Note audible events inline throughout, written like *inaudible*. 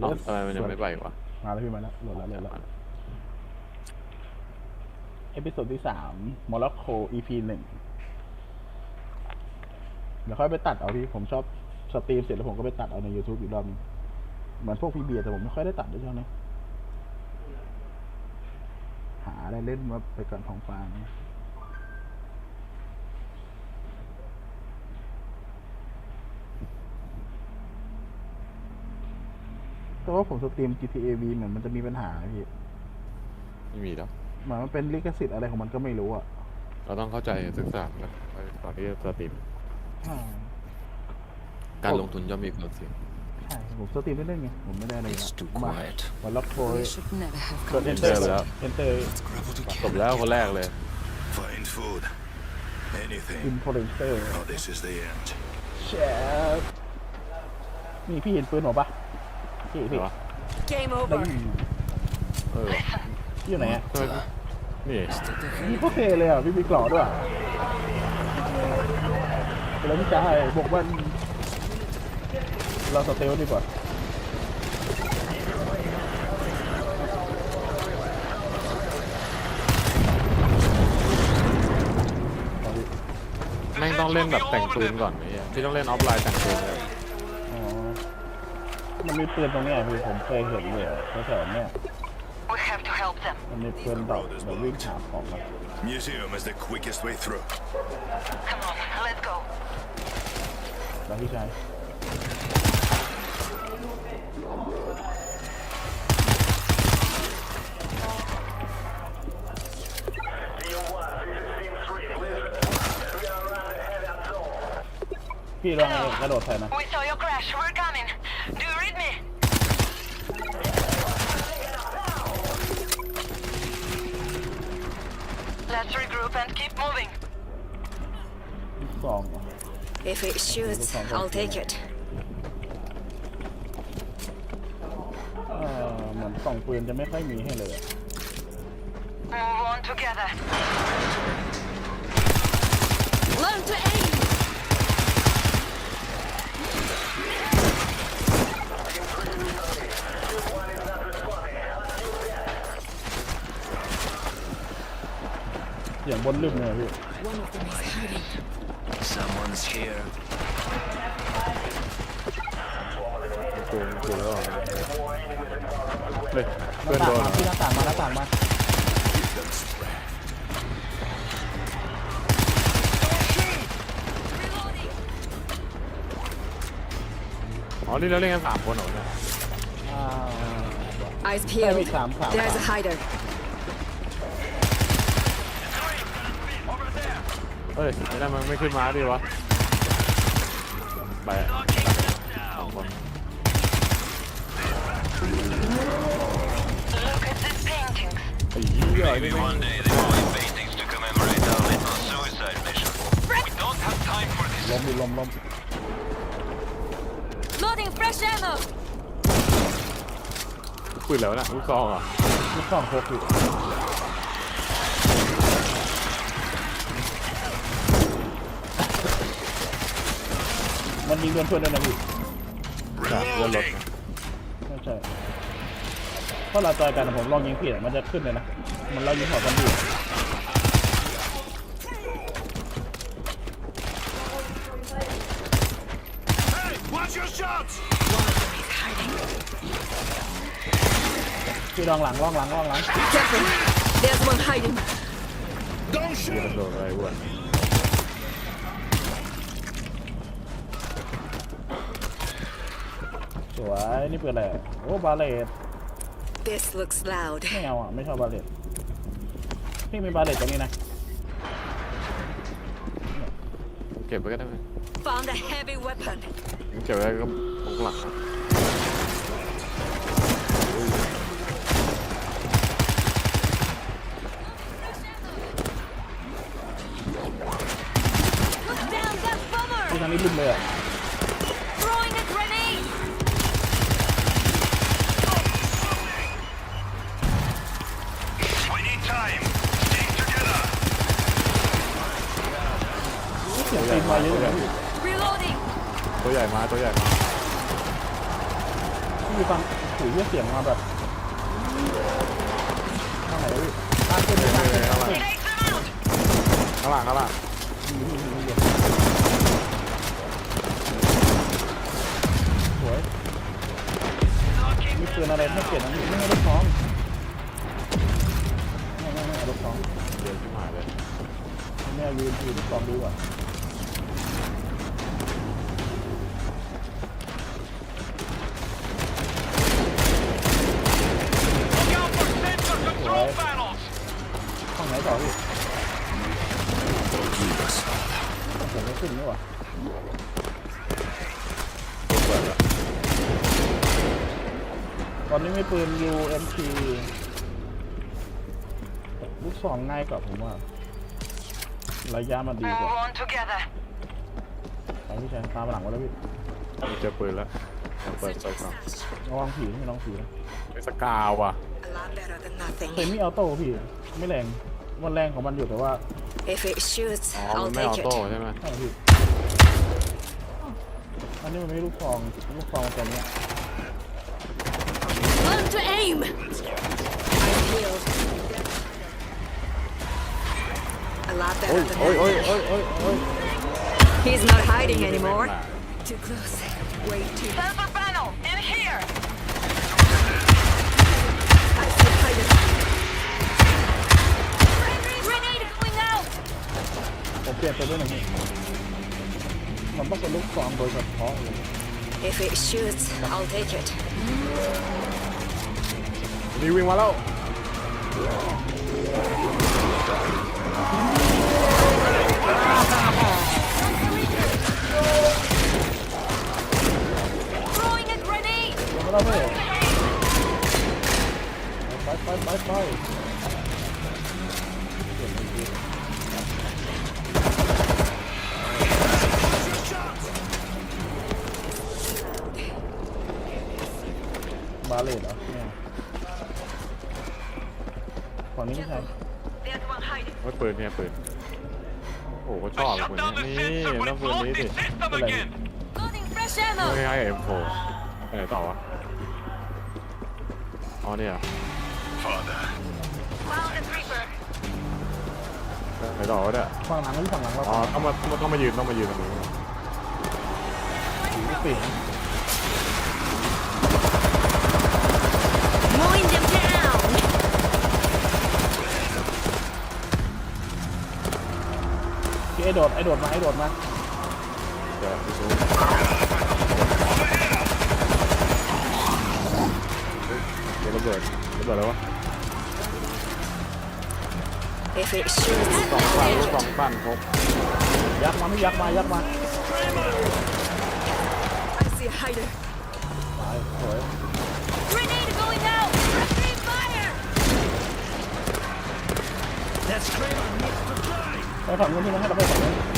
เอ้าทำไมมันยังไม่ไปวะมาแล้วพี่มาแล้วโหลดแล้วโหลดแล้วเอพิโซดที่สามโมร็อกโก EP หนึ่งเดี๋ยวค่อยไปตัดเอาพี่ ผมชอบสตรีมเสร็จแล้วผมก็ไปตัดเอาใน YouTube อีกรอบนึงเหมือนพวกพี่เบียร์แต่ผมไม่ค่อยได้ตัดด้วยช่วงนี้หาอะไรเล่นมาไปก่อนของฟาง แต่ว่าผมสตรีม GTA V เหมือนมันจะมีปัญหาพี่ไม่มีหรอกเหมือนมันเป็นลิขสิทธิ์อะไรของมันก็ไม่รู้อะเราต้องเข้าใจศึกษานะก่อนที่จะสตรีมใช่การลงทุนย่อมมีความเสี่ยงใช่ผมสตรีมไม่เล่นไงผมไม่ได้อะไร It's too มา quiet. วันล็อกโพย We should never have กด come. เอนเตอร์ไปแล้วเอนเตอร์ Grapple จบ together. แล้วคนแรกเลย Find food. อิน Anything. ฟลูเอนเซอร์ Oh, this is the end. แชทนี่พี่เห็นปืนผมปะ พี่พี่เหรอ Game ได้ over. เออพี่อยู่ไหนอะทำไมนี่พี่โคตรเทเลยอะพี่มีกรอด้วยอะแล้วพี่จะให้บอกว่าเราสเตลดีกว่าแม่งต้องเล่นแบบแต่งปืนก่อนไหมอะพี่ต้องเล่นออฟไลน์แต่งปืนเลยอ๋อ มันมีปืนตรงเนี้ยพี่ผมเคยเห็นเลยแถวๆเนี้ย We have to help them. มันมีปืนดอกแบบวิ่งหาของอะ Museum is the quickest way through. Come on, let's go. แล้วพี่ชาย พี่ลองกระโดดใส่นะ We saw your crash. We're coming. Let's regroup and keep moving. ลูกซองเหรอ If it shoots, I'll take it. เอ่อเหมือนกล่องปืนจะไม่ค่อยมีให้เลยอะ Move on together. Learn to aim! สียงบนลืมเลยพี่ One of them is hiding. Someone's here. ปืนปืนแล้วเหรอเฮ้ยหเพื่อนน้าโดต่างนเหรอมาพี่หน้าต่างมาหน้าต่างมาอ๋อนี่เราเล่นกันสามคนเหรอเนี่ยอ่า Eyes แค่มี peeled. สามสาม There's a hider. ฮ้ยไม่ได้มันไม่ขึ้นมาดิวะ ไปสองคน Look at these paintings. ไอ้เหี้ยนี่ Maybe แม่ง one day they will make paintings to commemorate our little suicide mission. We don't have time for this. ล้มดิล้มล้ม Loading fresh ammo! ปืนแล้วนะลูกซองเหรอะ ลูกซองพกพี่ มันยิงโดนเพื่อนด้วยนะพี่จากเรือรถนะไม่ใช่เพราะเราจอยกันอะผมลองยิงผิดอะมันจะขึ้นเลยนะ มันเรายิงหัวกันดีอะ Hey, watch your shots! พี่ลองหลังลองหลังลองหลัง Careful! There's one hiding. Don't เรือ shoot! โดนอะไรวะ วยนี่เปิดอะไรอะโอ้บาเลต This looks loud. ไม่เอาอะไม่ชอบบาเลตพี่มีบาเลตตรงนี้นะเก็บไว้ก็ได้ไหม Found a heavy weapon. เก็บไว้ก็พกหลัง มาเยอะเลย Reloading! ตัวใหญ่มาตัวใหญ่มามพี่ฟังถือเรียเสียงมาแบบข้างไหนวะพี่ข้างขึ้นเลยข้างขึ้นข้างขึ้น Take them out! ข้างหลังข้างหลังสวยมีปืนอะไรไม่เปลี่ยนนะไม่ให้ลูกท้องไม่ไม่ไม่เอาลูกท้องเดี๋ยวชิบหาเลยไม่เอายืนยืนลูกท้องดูอะ Look out for sensor control Right. panels! ห้องไหนต่อพี่ผมไม่ขึ้นนี่หว่าตอนนี้ มีปืน UMP ลูกสองง่ายกว่าผมว่า ระยะมันดี Move กว่า on together. ไปพี่ชายตามมาหลังมาแล้วพี่มีเจอปืนแล้วเอาเปิดเปิดก่อนระวังผีไม่ลองผีนะไอ้สกาวว่ะ A lot better than nothing. เซมิออโต้พี่ ไม่แรง มันแรงของมันอยู่แต่ว่า If it shoots, อ๋อมัน I'll ไม่ออ take โต้ it. ใช่ไหมใช่พี่อันนี้มันไม่ลูกซองลูกซองมันตัวเนี้ย อ้ย nothing. โอ้ยโอ้ยโอ้ย He's not hiding anymore. Too close. Way too. Sensor panel, in here! I see hiding. Grenade going out! ผมเปลี่ยนตัวด้วยหนึ่งพี่มันต้องเป็นลูกซองโดยเฉพาะเลย If it shoots, I'll take it. นี่วิ่งมาแล้ว Throwing a grenade! ลงมาแล้วพี่ไปไปไปไป นเนี่ยปืนโอ้โหเขาชอบ I ปื shut น down the นี้นี่ sensor, but ต้อง it ปืน blocked นี้ the ดิ system again! Loading fresh ไม่ ammo! คล้ายๆ M4 ไปไหนต่อวะอ๋อเนี่ย Father. Found a creeper. ไหนต่อวะเนี่ยฝั่งหลังก็อยู่ฝั่งหลังเราอ๋อต้องมาต้องมายืนต้องมายืนตรงนี้ผีปิ่ง Mowing them down! พี่ไอ้ โดดไอ้โดดมาไอ้โดดมาเดี๋ยวดูเดี๋ยวระเบิดระเบิดแล้ววะ If it shoots, สอง I'll ปั้น take สอง it. ปั้นครบยักษ์มาพี่ยักษ์มายักษ์มา I see a hider. ตายสวย ไปฝั่งนู้นที่มันใ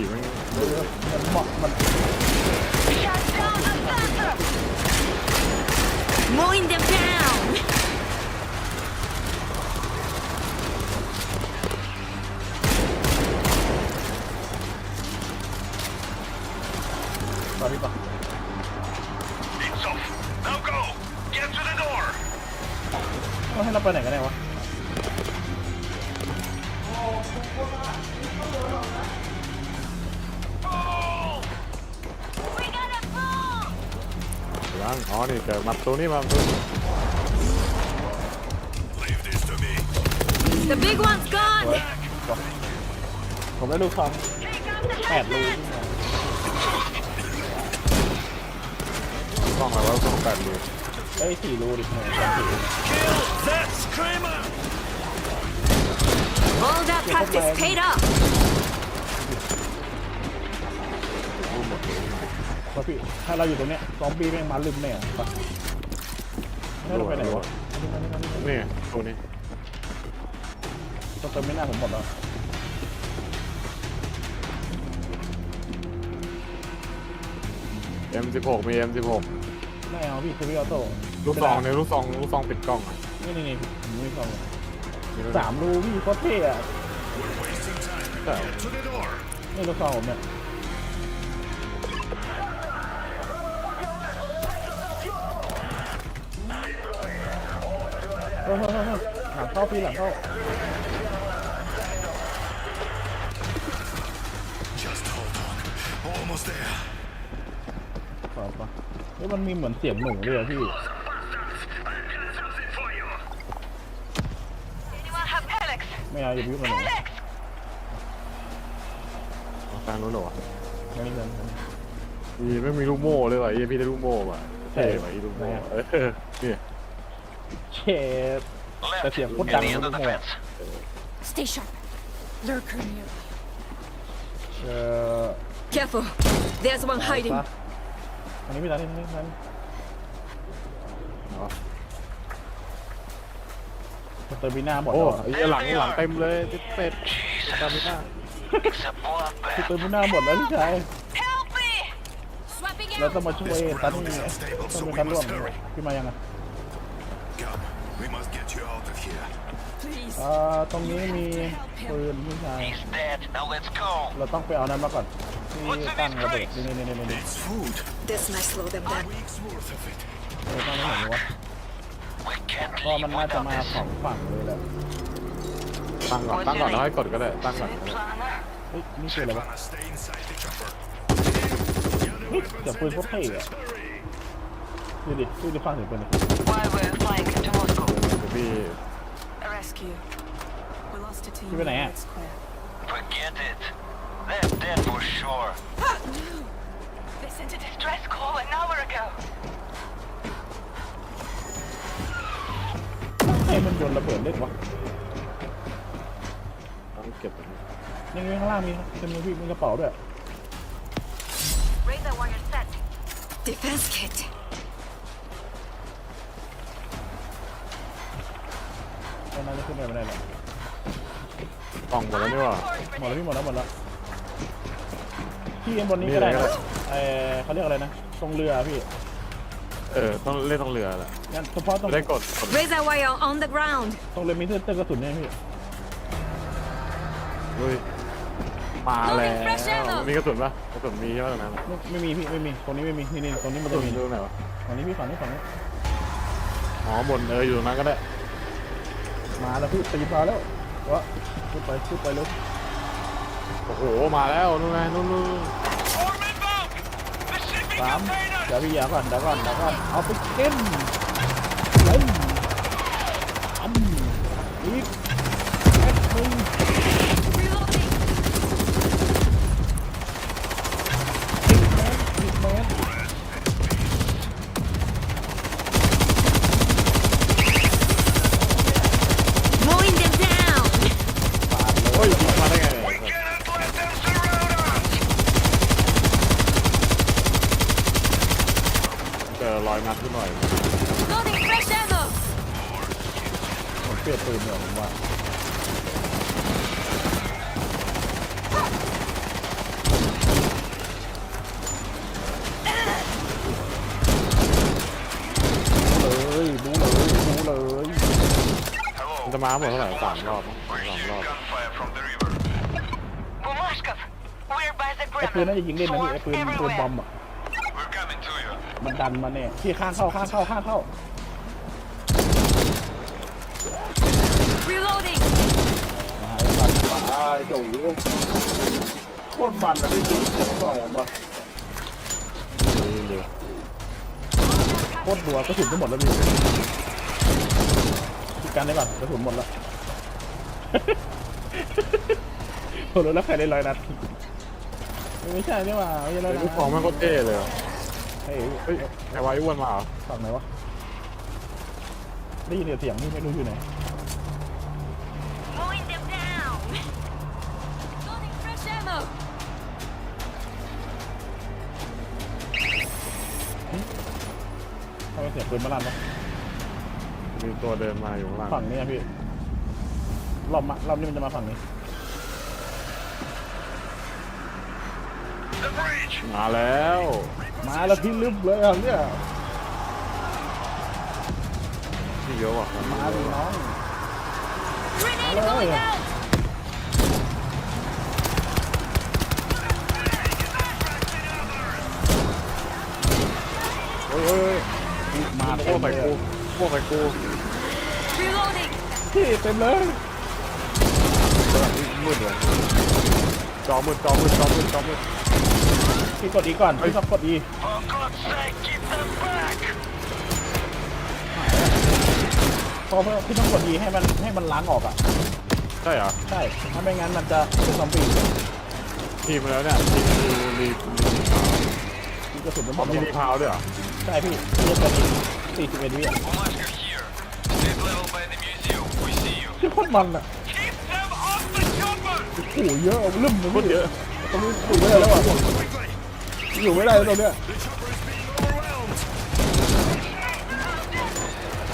จริงนี่ผีไม่มันเหมาะมัน Shut down the sensor! Mowing them down! ตอนนี้ปะ It's off. Now go! Get to the door! ต้องให้เราไปไหนกันแน่วะ ยังอ๋อ นี่เจอมาตัวนี้มาตัวนี้ Leave this to me. The big one's gone! ผมได้ลูกซอง Take out the แปดรู hazmat! กล้องอะไรวะกล้องแปดรู เอ้ยสี่รูดิหนึ่งสองสี่ Kill that screamer! All that practice paid off. เพราะพี่ถ้าเราอยู่ตรงเนี้ยซอมบี้แม่งมาลืมแน่ปะไม่ต้องไปไหนวะอันนี้อันนี้อันนี้นี่ตัวนี้ต้องเติมไม่น่าผมหมดแล้วเอ็มสิบหกมีเอ็มสิบหกไม่เอาพี่คือพี่ออโต้ลูกซองในลูกซองลูกซองปิดกล้องอะนี่นี่นี่ผมมีซองมีลูกสามรูพี่โคตรเท่อะแต่ To the door! นี่ลูกซองผมเนี่ย เฮ้ยเฮ้ยหลังเข้าพี่หลังเข้า Just hold on. Almost there. ขอปะเฮ้ยมันมีเหมือนเสียงหนูด้วยอะพี่ Anyone have Alex? ไม่เอาอย่าพิ้วมันหนู Alex! ทางนู้นเหรอวะไม่เงินมีไม่มีลูกโม่เลยว่ะเอ็พี่ได้ลูกโม่ว่ะใช่ เท่ว่ะอีลูกโม่เออ นี่เชฟ Left. That's it. Put Near down the end the of the more. fence. Stay sharp. Lurker near. เอ่อ Careful. There's one hiding. ซะอันนี้ไม่ทันนี่นี่ทันเอาเติมบีหน้าหมดโอ้แล้วอะไอ้เหี้ยหลังหลังเต็มเลยเป็ดตามไม่ได้ It's a bloodbath. เติมบีหน้าหมดแล้วพี่ชาย Help me! Swapping เรา out. ต้องมาช่วยตันนี่ต้องเป็นตันร่วมพี่มายังไง Please. อ่าตรงนี้มีปืนพี่ชาย He's dead. Now let's go. เราต้องไปเอานั้นมาก่อนที่ตั้งระเบิดนี่นี่นี่นี่นี่ It's food. This might slow them down. Weeks worth of it. เออตั้งไม่เห็นวะ We can't ก็มัน leave น่าจะ without มาสอง this. ฝั่งเลยแหละตั้งก่อนตั้งก่อนแล้วให้กดก็ได้ตั้งก่อนก็ได้เฮ้ยนี่คืออะไรวะ Gonna stay inside the chopper. เฮ้ยแต่ปืนโคตรเท่อะดูดิดูดิฟังเสียงปืนดิ While we're flying to Moscow. เดี๋ยวพี่ Rescue. We lost a team. Keep an eye in out. Red Square. Forget it. They're dead for sure. *gasps* They sent a distress call an hour ago. ให้มันโยนระเบิดเล่นวะ ต้องเก็บแบบนี้ ยังไงข้างล่างมีจะมีพี่มีกระเป๋าด้วย Radar wire set. Defense kit. นนั้นจะขึ้นไปไม่ได้หรอกกล่องหมดแล้วนี่หว่า หมดแล้วพี่หมดแล้วหมดแล้วพี่เอ็นบนนี้ก็ได้นี่นะเลยก็ได้ เออเขาเรียกอะไรนะตรงเรือพี่เออต้องเล่นต้องเรือแหละงั้นเฉพาะตรงได้กดกด Razor wire on the ground. ตรงเรือมีเส้นกระสุนเนี่ยพี่ลุยมาแล้ว fresh ammo มีกระสุนปะกระสุนมีใช่ไหมตรงนั้นไม่ไม่มีพี่ไม่มีตรงนี้ไม่มีนี่นี่ตรงนี้กมันระสุจะนมีดูไหนวะฝั่งนี้พี่ฝั่งนี้ฝั่งนี้อ๋อบนเอออยู่ตรงนั้นก็ได้ มาแล้วพี่ตีมาแล้ววะขึ้นไปขึ้นไปเร็วโอ้โหมาแล้วนู่นไงนู่นนู่น Form inbound! The shipping สาม container! เดี๋ยวพี่อยาก่อนเดี๋ยวก่อนเดี๋ยวก่อนเอาไปเก้นเล่นอันอีกแอดมึง Reloading. อีกแมน Mowing them down. โอ้ยยิงมาได้ไงเนี่ย Cannot let them surround us! เจอรอยงัดขึ้นหน่อย Loading fresh ammo. ผมเปลี่ยนปืนเดี๋ยวผมว่าเลยบูเลยบูเลย มันจะมาหมดเท่าไหร่สามรอบมั้งส We're อง hearing รอบ gunfire from the river. Bumashkov, we're by the ไอ้ปืน Kremlin. น่าจะยิงเล่นนะพี่ไอ้ปืน Swarm ปืนบอม everywhere. อะ We're coming to you. มันดันมาเนี่ยพี่ข้างเข้าข้างเข้าข้างเข้า Reloading. หายมันตายโอ้โหโคตรมันนะพี่ปืนสองอะเร็วโคตรดัวกระสุนจะหมดแล้วพี่พี่ กันได้ก่อนกระสุนหมดแล้วโอ้โหแล้วใครได้ร้อยนัด ไม่ใช่นี่หว่าไม่ใช่ร้อยนัดลูกของมันก็เท่เลยอะเฮ้ยเฮ้ยไอ้วายอ้วนมาเหรอฝั่งไหนวะ ได้ยินเสียงนี่ไม่รู้อยู่ไหน Mowing them down. Loading fresh ammo. ทำไมเสียงปืนมาลั่นวะ มีตัวเดินมาอยู่ข้างล่างฝั่งนี้อะพี่รอบมารอบนี้มันจะมาฝั่งนี้ The bridge! มาแล้ว มาแล้วพี่ลึบเลยอะเนี่ยที่เยอะว่ะมาดิน้อง Grenade Hello. going out. เฮ้ยเฮ้ยเฮ้ยมาพเต็วกมไปเลยกู พวกไปกู Reloading. พี่เต็มเลยมืดเลยจอมืดจอมืดจอมืดจอมืดพี่กดอีก่อนพี่ต้องกดอี For God's sake, keep them back! เพราะว่าพี่ต้องกดอีให้มันให้มันล้างออกอะ ใช่เหรอใช่ ถ้าไม่งั้นมันจะเป็นซอมบี้ทีมมาแล้วเนี่ยทีมรีรีมีกระสุนจะหมพร้อดมมีแล้วรีพาวด้วยเหรอใช่พี่พี่จะกดอี สี่สิบเอ็ดวิอะ Alaska here. Mid level by the museum. We see you. ชื่อโคตรมันอะ Keep them off the chopper! โอ้โหเยอะลืมเลยพี่เยอะตรงนี้อยู่ไม่ได้แล้วอะอยู่ไม่ได้แล้วตรงเนี้ย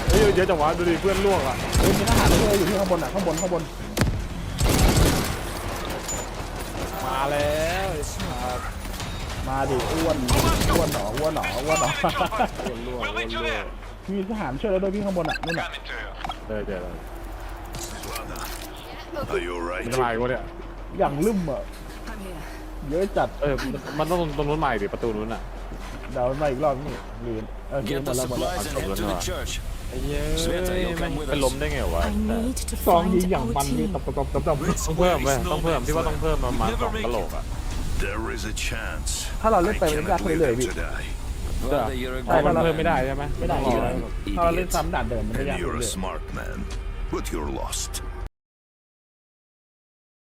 เฮ้ยเยอะจังวะดูดิเพื่อนล่วงอะเฮ้ยมีทหารด้วยอยู่ที่ข้างบนอะข้างบนข้างบน มาแล้ว มาดิอ้วนอ้วนหนออ้วนหนออ้วนหนอล่วงล่วง We'll meet you there! มีทหารช่วยแล้วด้วยพี่ข้างบนอะนู่นอะ Coming to you. เดี๋ยวเดี๋ยว Are you มัน alright? จะมาอีกวะเนี่ย อย่างลืมอะ I'm here. เยอะจัดเออมันต้องตรงนู้นใหม่ดิประตูนู้นอะเดามาอีกรอบนี่ลืมเออลืม Get หมด the แล้วหมดแล้ว supplies and head to the church. ไอ้เย้ย Sveta, you'll แม่ง come with เป็น us. ล้มได้ไงวะ I need to ซอง find ยิงอย่าง our มันนี่ team. ตับตับตับตับตับ ต้องเพิ่มเว้ยต้องเพิ่มพี่ว่าต้องเพิ่มประมาณสองกะโหลกอะ There is a chance. ถ้าเราเล่นไปมันยากขึ้นเรื่อยๆพี่ today. Glad that you're ใช่ agreeing. มันเพิ่มไม่ได้ใช่ไหมไม่ได้ต้องรอถ้าเราเล่นซ้ำด่านเดิมมันไม่ And ยาก you're เล a ย smart man, but you're lost.